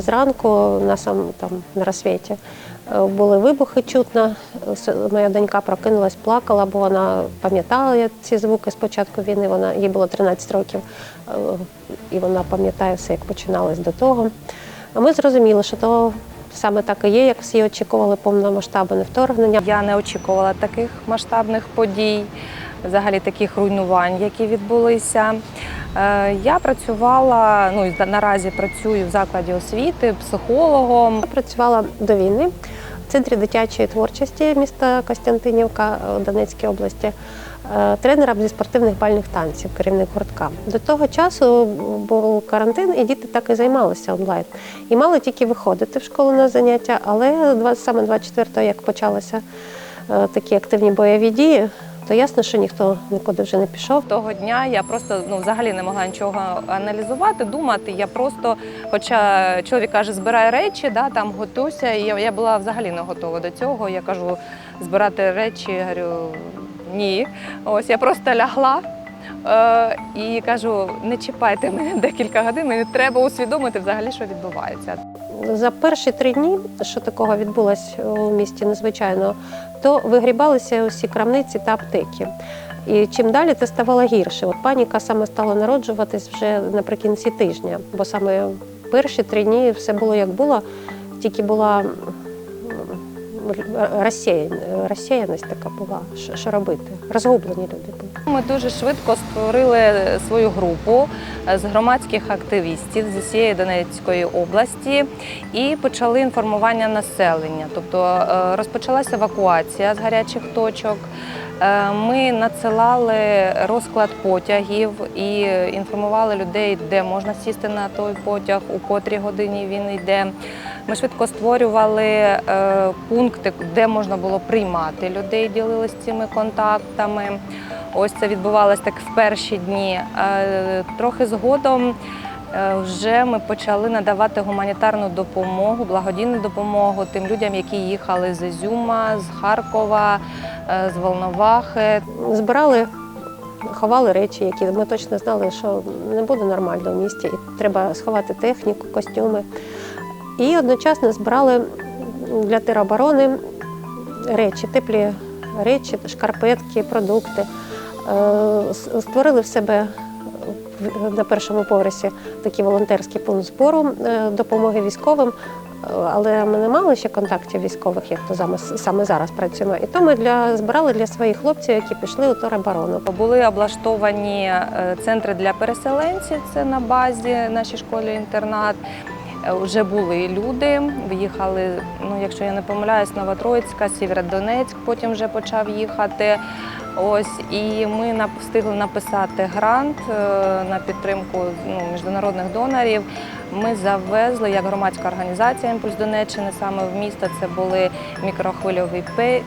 Зранку на сам там на розсвіті е, були вибухи чутно. Моя донька прокинулась, плакала, бо вона пам'ятала ці звуки з початку війни. Вона їй було 13 років, е, і вона пам'ятає все, як починалось до того. А ми зрозуміли, що то саме так і є, як всі очікували повномасштабне вторгнення. Я не очікувала таких масштабних подій, взагалі таких руйнувань, які відбулися. Е, Я працювала, ну наразі працюю в закладі освіти психологом. Я працювала до війни в центрі дитячої творчості міста Костянтинівка е, Донецької області. е, Тренером зі спортивних бальних танців, керівник гуртка. До того часу був карантин, і діти так і займалися онлайн. І мали тільки виходити в школу на заняття, але саме 24-го, як почалися такі активні бойові дії, то ясно, що ніхто нікуди вже не пішов. Того дня я просто ну взагалі не могла нічого аналізувати, думати. Я просто, хоча чоловік каже, збирай речі, да, там готуйся. І я, я була взагалі не готова до цього. Я кажу, збирати речі, я говорю, ні. Ось я просто лягла. Е, і кажу, не чіпайте мене декілька годин, мені треба усвідомити взагалі, що відбувається. За перші три дні, що такого відбулось у місті незвичайно, то вигрібалися усі крамниці та аптеки. І чим далі, це ставало гірше. От паніка саме стала народжуватись вже наприкінці тижня, бо саме перші три дні все було як було, тільки була розсіян- розсіяність така була, що, робити. Розгублені люди були. Ми дуже швидко створили свою групу е, з громадських активістів з усієї Донецької області і почали інформування населення. Тобто е, розпочалася евакуація з гарячих точок. Е, Ми надсилали розклад потягів і інформували людей, де можна сісти на той потяг, у котрій годині він йде. Ми швидко створювали е, пункти, де можна було приймати людей, ділилися цими контактами. Ось це відбувалося так в перші дні. Е, Трохи згодом вже ми почали надавати гуманітарну допомогу, благодійну допомогу тим людям, які їхали з Ізюма, з Харкова, з Волновахи. збирали, ховали речі, які ми точно знали, що не буде нормально в місті, і треба сховати техніку, костюми. І одночасно збирали для тероборони речі, теплі речі, шкарпетки, продукти. Е, Створили в себе на першому поверсі такий волонтерський пункт збору е, допомоги військовим. Але ми не мали ще контактів військових, як то саме, зараз працюємо. І то ми для, збирали для своїх хлопців, які пішли у тероборону. Були облаштовані е, центри для переселенців. Це на базі нашій школі-інтернат. Е, Вже були люди, виїхали, ну якщо я не помиляюсь, Новотроїцька, Сєвєродонецьк, потім вже почав їхати. Ось і ми встигли написати грант е, на підтримку ну, міжнародних донорів. Ми завезли як громадська організація Імпульс Донеччини саме в місто. Це були мікрохвильові е,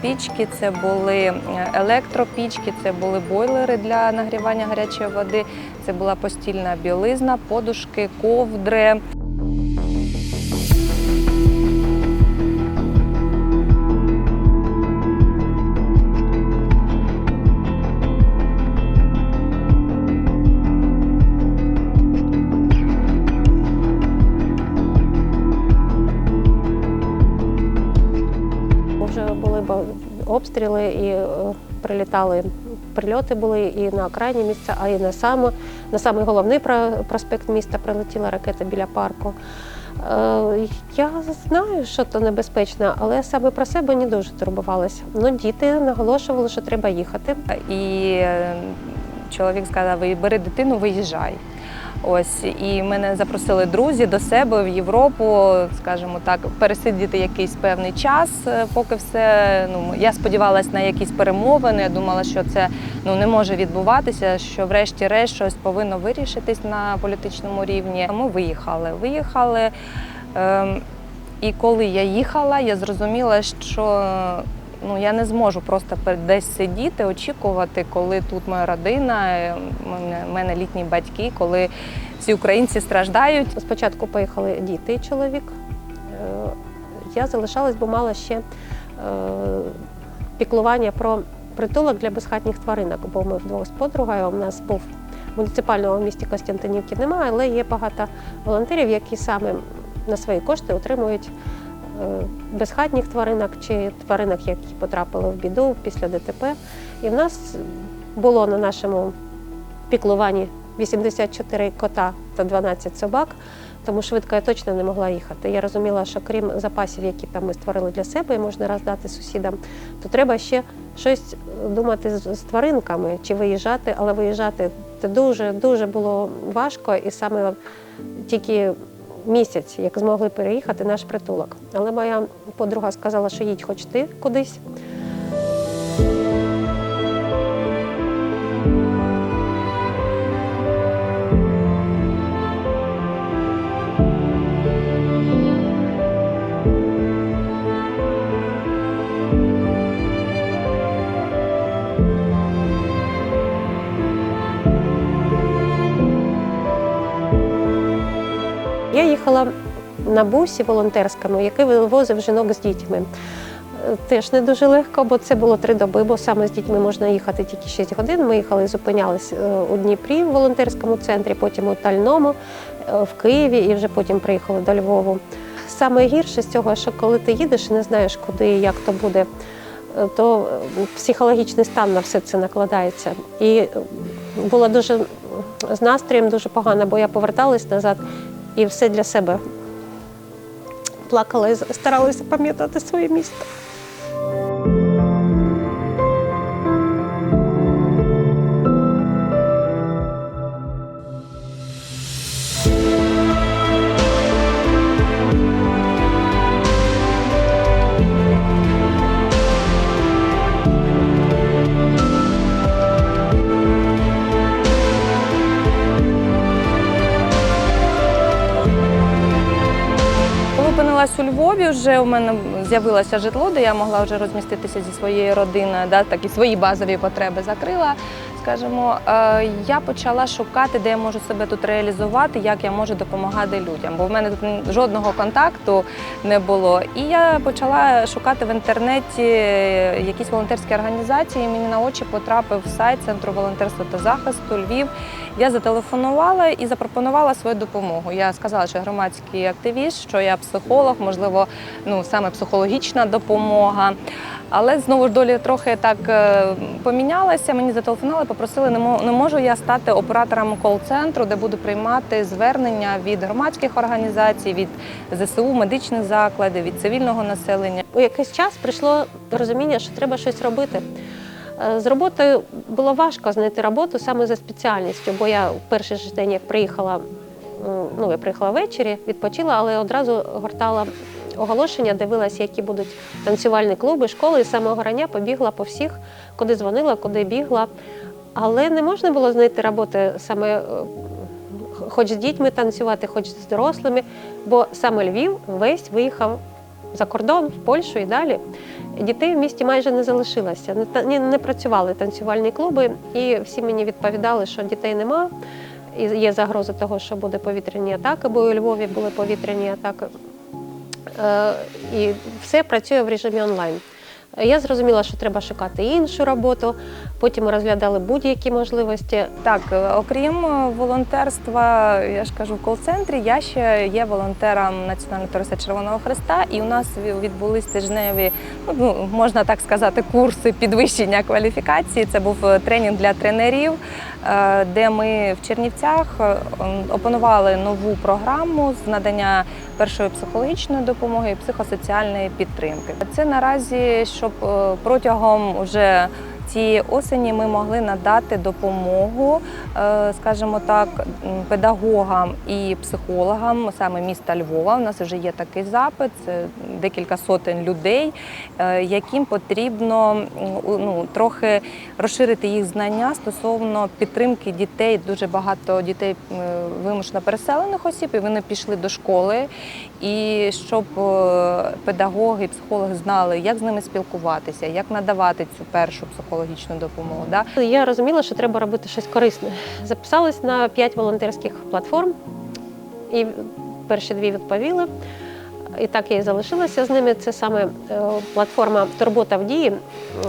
пічки, це були е, електропічки, це були бойлери для нагрівання гарячої води. Це була постільна білизна, подушки, ковдри. Обстріли і е, прилітали. Прильоти були і на окраїні місця, а і на саме, на самий головний про- проспект міста прилетіла ракета біля парку. Е, Я знаю, що то небезпечно, але саме про себе не дуже турбувалася. Ну, діти наголошували, що треба їхати. І е, чоловік сказав: «Ви бери дитину, виїжджай. Ось і мене запросили друзі до себе в Європу, скажімо так, пересидіти якийсь певний час, е, поки все. Ну я сподівалася на якісь перемовини. Я думала, що це ну не може відбуватися. Що, врешті-решт, щось повинно вирішитись на політичному рівні. Ми виїхали. Виїхали. Ем, і коли я їхала, я зрозуміла, що ну я не зможу просто десь сидіти, очікувати, коли тут моя родина, е, мене, літні батьки, коли всі українці страждають. Спочатку поїхали діти і чоловік. Е, Я залишалась, бо мала ще е, піклування про притулок для безхатніх тваринок, бо ми вдвох з подругою. У нас був Муніципального в місті Костянтинівки немає, але є багато волонтерів, які саме на свої кошти отримують безхатніх тваринок чи тваринок, які потрапили в біду після ДТП. І в нас було на нашому піклуванні 84 кота та 12 собак, тому швидко я точно не могла їхати. Я розуміла, що крім запасів, які там ми створили для себе і можна роздати сусідам, то треба ще щось думати з, з тваринками чи виїжджати, але виїжджати це дуже дуже було важко, і саме тільки місяць, як змогли переїхати наш притулок. Але моя подруга сказала, що їдь хоч ти кудись. Їхала на бусі волонтерському, який вивозив жінок з дітьми. Теж не дуже легко, бо це було три доби, бо саме з дітьми можна їхати тільки 6 годин. Ми їхали і зупинялись е, у Дніпрі в волонтерському центрі, потім у Тальному, е, в Києві і вже потім приїхали до Львову. Саме гірше з цього, що коли ти їдеш і не знаєш, куди і як то буде, е, то психологічний стан на все це накладається. І було дуже з настроєм дуже погано, бо я поверталась назад і все для себе плакала і старалася пам'ятати своє місто. Вже у мене з'явилося житло, де я могла вже розміститися зі своєю родиною, да, такі свої базові потреби закрила. Скажімо, е, я почала шукати, де я можу себе тут реалізувати, як я можу допомагати людям. Бо в мене тут жодного контакту не було. І я почала шукати в інтернеті якісь волонтерські організації. Мені на очі потрапив сайт Центру волонтерства та захисту Львів. Я зателефонувала і запропонувала свою допомогу. Я сказала, що я громадський активіст, що я психолог, можливо, ну саме психологічна допомога. Але знову ж доля трохи так е, помінялася. Мені зателефонували, попросили, не можу я стати оператором кол-центру, де буду приймати звернення від громадських організацій, від ЗСУ, медичних закладів, від цивільного населення. У якийсь час прийшло розуміння, що треба щось робити. Е, З роботою було важко знайти роботу саме за спеціальністю, бо я в перший ж день, як приїхала, ну я приїхала ввечері, відпочила, але одразу гортала оголошення, дивилася, які будуть танцювальні клуби, школи, і самого рання побігла по всіх, куди дзвонила, куди бігла. Але не можна було знайти роботи саме е, хоч з дітьми танцювати, хоч з дорослими, бо саме Львів весь виїхав за кордон, в Польщу і далі. Дітей в місті майже не залишилося. Не, не працювали танцювальні клуби, і всі мені відповідали, що дітей нема. І є загроза того, що буде повітряні атаки, бо у Львові були повітряні атаки. Е, і все працює в режимі онлайн. Я зрозуміла, що треба шукати іншу роботу. Потім ми розглядали будь-які можливості. Так, е, окрім е, волонтерства, я ж кажу, в кол-центрі, я ще є волонтером Національного туриста Червоного Христа, і у нас ві- відбулись тижневі, ну, ну можна так сказати, курси підвищення кваліфікації. Це був е, тренінг для тренерів, де ми в Чернівцях опанували нову програму з надання першої психологічної допомоги і психосоціальної підтримки. Це наразі, щоб протягом уже цієї осені ми могли надати допомогу, е, скажімо так, педагогам і психологам саме міста Львова. У нас вже є такий запит, це декілька сотень людей, е, яким потрібно ну, трохи розширити їх знання стосовно підтримки дітей. Дуже багато дітей вимушено переселених осіб, і вони пішли до школи. І щоб е, педагоги і психологи знали, як з ними спілкуватися, як надавати цю першу психологічну допомогу. Да? Я розуміла, що треба робити щось корисне. Записалась на п'ять волонтерських платформ, і перші дві відповіли. І так я і залишилася з ними. Це саме е, платформа Турбота в дії.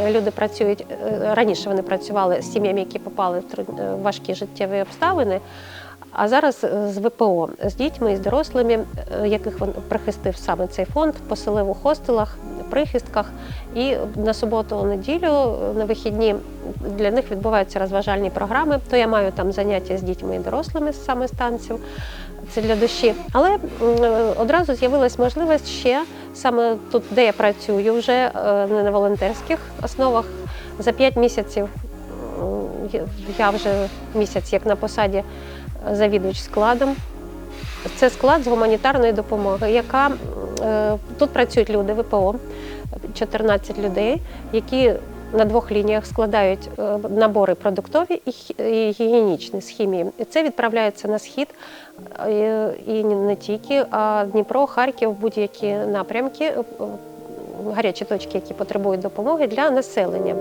Люди працюють е, раніше. Вони працювали з сім'ями, які попали в е, важкі життєві обставини. А зараз е, з ВПО з дітьми і з дорослими, е, яких він прихистив саме цей фонд, поселив у хостелах, прихистках. І на суботу, неділю, на вихідні для них відбуваються розважальні програми. То я маю там заняття з дітьми і дорослими саме з танців. Це для душі. Але е, одразу з'явилась можливість ще саме тут, де я працюю, вже е, не на волонтерських основах. За п'ять місяців я- вже місяць як на посаді е, завідувач складом. Це склад з гуманітарної допомоги, яка е, тут працюють люди ВПО, 14 людей, які на двох лініях складають е, набори продуктові і гігієнічні з хімії. І це відправляється на схід е, і не тільки, а Дніпро, Харків, будь-які напрямки, гарячі точки, які потребують допомоги для населення.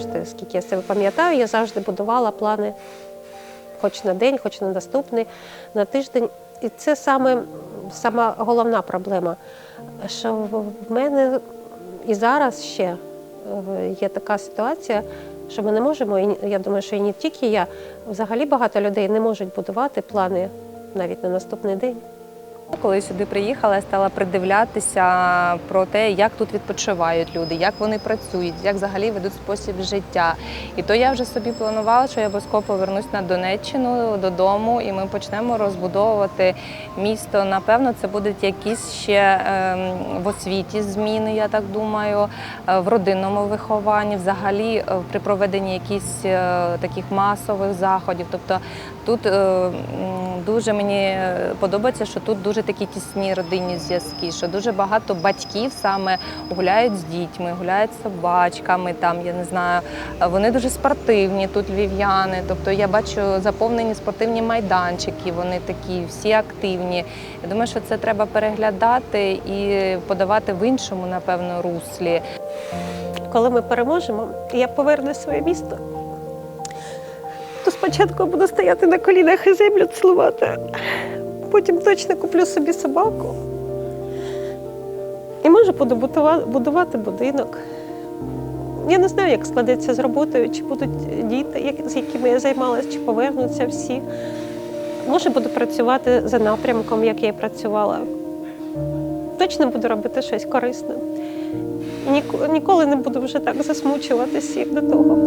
Завжди, скільки я себе пам'ятаю, я завжди будувала плани хоч на день, хоч на наступний, на тиждень. І це саме сама головна проблема, що в мене і зараз ще е, є така ситуація, що ми не можемо, і я думаю, що і не тільки я, взагалі багато людей не можуть будувати плани навіть на наступний день. Коли сюди приїхала, я стала придивлятися про те, як тут відпочивають люди, як вони працюють, як взагалі ведуть спосіб життя. І то я вже собі планувала, що я обов'язково повернусь на Донеччину додому, і ми почнемо розбудовувати місто. Напевно, це будуть якісь ще ем, в освіті зміни, я так думаю, е, в родинному вихованні, взагалі е, при проведенні якихось е, таких масових заходів. Тобто тут дуже мені подобається, що тут дуже такі тісні родинні зв'язки, що дуже багато батьків саме гуляють з дітьми, гуляють з собачками. Там я не знаю, вони дуже спортивні тут львів'яни. Тобто я бачу заповнені спортивні майданчики. Вони такі всі активні. Я думаю, що це треба переглядати і подавати в іншому, напевно, руслі. Коли ми переможемо, я поверну своє місто, то спочатку буду стояти на колінах і землю цілувати. Потім точно куплю собі собаку. І може буду будувати будинок. Я не знаю, як складеться з роботою, чи будуть діти, з якими я займалася, чи повернуться всі. Може, буду працювати за напрямком, як я і працювала. Точно буду робити щось корисне. Ніколи не буду вже так засмучуватися, як до того.